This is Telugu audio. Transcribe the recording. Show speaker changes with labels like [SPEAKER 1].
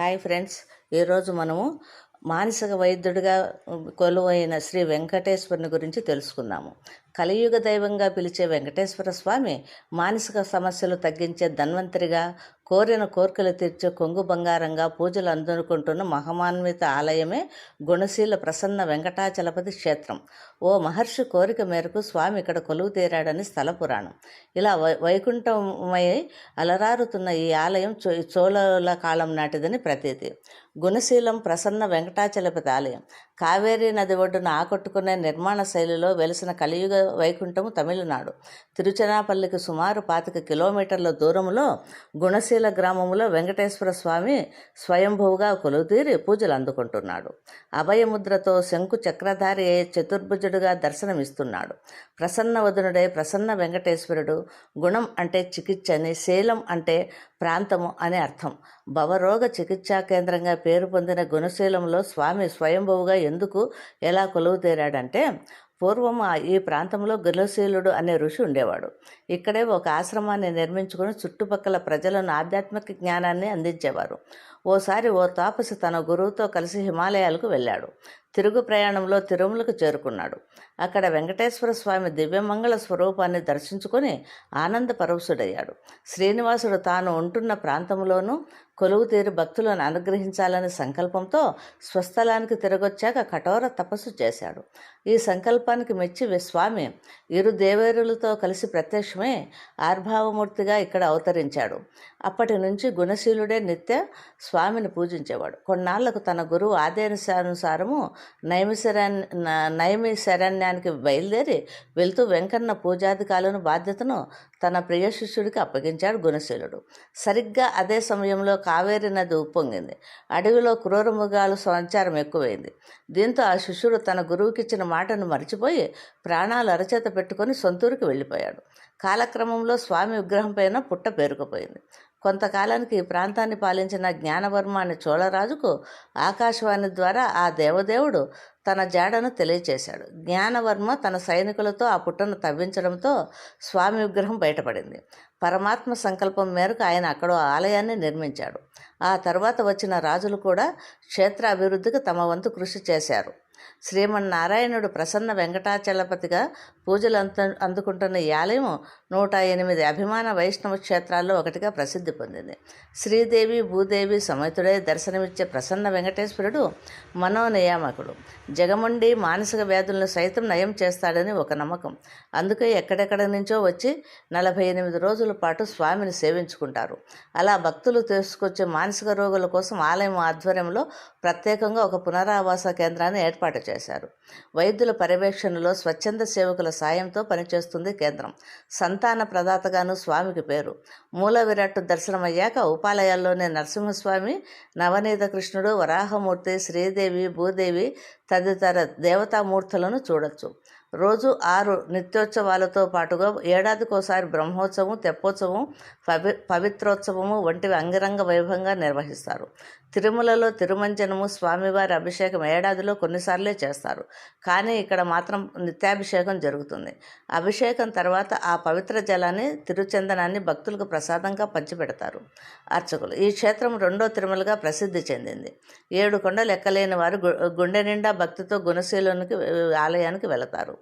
[SPEAKER 1] Hi friends. ఈరోజు మనము మానసిక వైద్యుడిగా కొలువైన శ్రీ వెంకటేశ్వరుని గురించి తెలుసుకుందాము. కలియుగ దైవంగా పిలిచే వెంకటేశ్వర స్వామి మానసిక సమస్యలు తగ్గించే ధన్వంతరిగా కోరిన కోరికలు తీర్చే కొంగు బంగారంగా పూజలు అందుకుంటున్న మహమాన్విత ఆలయమే గుణశీల ప్రసన్న వెంకటాచలపతి క్షేత్రం. ఓ మహర్షి కోరిక మేరకు స్వామి ఇక్కడ కొలువు తీరాడని స్థల పురాణం. ఇలా వై వైకుంఠమై అలరారుతున్న ఈ ఆలయం చో చోళల కాలం నాటిదని ప్రతీతి. గుణశీలం ప్రసన్న వెంకటాచలపతి ఆలయం. కావేరీ నది ఒడ్డున ఆకట్టుకునే నిర్మాణ శైలిలో వెలిసిన కలియుగ వైకుంఠము తమిళనాడు. తిరుచనాపల్లికి సుమారు పాతిక కిలోమీటర్ల దూరంలో గుణశీల గ్రామంలో వెంకటేశ్వర స్వామి స్వయంభువుగా కొలువుతీరి పూజలు అందుకుంటున్నాడు. అభయముద్రతో శంకు చక్రధారి చతుర్భుజుడుగా దర్శనమిస్తున్నాడు. ప్రసన్న వదనుడై ప్రసన్న వెంకటేశ్వరుడు గుణం అంటే చికిత్స అని శీలం అంటే ప్రాంతము అని అర్థం. భవరోగ చికిత్సా కేంద్రంగా పేరు పొందిన గుణశీలంలో స్వామి స్వయంభువుగా ఎందుకు ఎలా కొలువుతేరాడంటే పూర్వం ఈ ప్రాంతంలో గుణశీలుడు అనే ఋషి ఉండేవాడు. ఇక్కడే ఒక ఆశ్రమాన్ని నిర్మించుకుని చుట్టుపక్కల ప్రజలను ఆధ్యాత్మిక జ్ఞానాన్ని అందించేవారు. ఓసారి ఓ తాపసి తన గురువుతో కలిసి హిమాలయాలకు వెళ్ళాడు. తిరుగు ప్రయాణంలో తిరుమలకు చేరుకున్నాడు. అక్కడ వెంకటేశ్వర స్వామి దివ్యమంగళ స్వరూపాన్ని దర్శించుకొని ఆనంద పరవశుడయ్యాడు. శ్రీనివాసుడు తాను ఉంటున్న ప్రాంతంలోనూ కొలువు తీరి భక్తులను అనుగ్రహించాలనే సంకల్పంతో స్వస్థలానికి తిరగొచ్చాక కఠోర తపస్సు చేశాడు. ఈ సంకల్పానికి మెచ్చి స్వామి ఇరు దేవేరులతో కలిసి ప్రత్యక్షమే ఆర్భావమూర్తిగా ఇక్కడ అవతరించాడు. అప్పటి నుంచి గుణశీలుడే నిత్య స్వామిని పూజించేవాడు. కొన్నాళ్ళకు తన గురువు ఆదేశానుసారము నైమిశరణ్ నైమి శరణ్యానికి బయలుదేరి వెళ్తూ వెంకన్న పూజాధికారులను బాధ్యతను తన ప్రియ శిష్యుడికి అప్పగించాడు గుణశీలుడు. సరిగ్గా అదే సమయంలో కావేరి నది ఉప్పొంగింది. అడవిలో క్రూరమృగాలు సంచారం ఎక్కువైంది. దీంతో ఆ శిష్యుడు తన గురువుకిచ్చిన మాటను మర్చిపోయి ప్రాణాలు అరచేత పెట్టుకొని సొంతూరుకి వెళ్ళిపోయాడు. కాలక్రమంలో స్వామి విగ్రహం పైన పుట్ట పేరుకుపోయింది. కొంతకాలానికి ఈ ప్రాంతాన్ని పాలించిన జ్ఞానవర్మ అనే చోళరాజుకు ఆకాశవాణి ద్వారా ఆ దేవదేవుడు తన జాడను తెలియచేశాడు. జ్ఞానవర్మ తన సైనికులతో ఆ పుట్టను తవ్వించడంతో స్వామి విగ్రహం బయటపడింది. పరమాత్మ సంకల్పం మేరకు ఆయన అక్కడ ఆలయాన్ని నిర్మించాడు. ఆ తర్వాత వచ్చిన రాజులు కూడా క్షేత్ర అభివృద్ధికి తమ వంతు కృషి చేశారు. శ్రీమన్నారాయణుడు ప్రసన్న వెంకటాచలపతిగా పూజలు అంత అందుకుంటున్న ఈ ఆలయం నూట ఎనిమిది అభిమాన వైష్ణవ క్షేత్రాల్లో ఒకటిగా ప్రసిద్ధి పొందింది. శ్రీదేవి భూదేవి సమేతుడే దర్శనమిచ్చే ప్రసన్న వెంకటేశ్వరుడు మనోనియామకుడు. జగముండి మానసిక వ్యాధులను సైతం నయం చేస్తాడని ఒక నమ్మకం. అందుకే ఎక్కడెక్కడ నుంచో వచ్చి నలభై ఎనిమిది రోజుల పాటు స్వామిని సేవించుకుంటారు. అలా భక్తులు తీసుకొచ్చే మానసిక రోగుల కోసం ఆలయం ఆధ్వర్యంలో ప్రత్యేకంగా ఒక పునరావాస కేంద్రాన్ని ఏర్పాటు ఏర్పాటు చేశారు. వైద్యుల పర్యవేక్షణలో స్వచ్ఛంద సేవకుల సాయంతో పనిచేస్తుంది కేంద్రం. సంతాన ప్రదాతగాను స్వామికి పేరు. మూల విరాట్ దర్శనమయ్యాక ఉపాలయాల్లోనే నరసింహస్వామి నవనీత కృష్ణుడు వరాహమూర్తి శ్రీదేవి భూదేవి తదితర దేవతామూర్తులను చూడొచ్చు. రోజు ఆరు నిత్యోత్సవాలతో పాటుగా ఏడాదికోసారి బ్రహ్మోత్సవం తెప్పోత్సవం పవి పవిత్రోత్సవము వంటివి అంగరంగ వైభవంగా నిర్వహిస్తారు. తిరుమలలో తిరుమంజనము స్వామివారి అభిషేకం ఏడాదిలో కొన్నిసార్లే చేస్తారు. కానీ ఇక్కడ మాత్రం నిత్యాభిషేకం జరుగుతుంది. అభిషేకం తర్వాత ఆ పవిత్ర జలాన్ని తిరుచందనాన్ని భక్తులకు ప్రసాదంగా పంచిపెడతారు. అర్చకులు. ఈ క్షేత్రం రెండో తిరుమలగా ప్రసిద్ధి చెందింది. ఏడు కొండలు ఎక్కలేని వారు గు- గుండె నిండా భక్తితో గుణశీలునికి ఆలయానికి వెళతారు.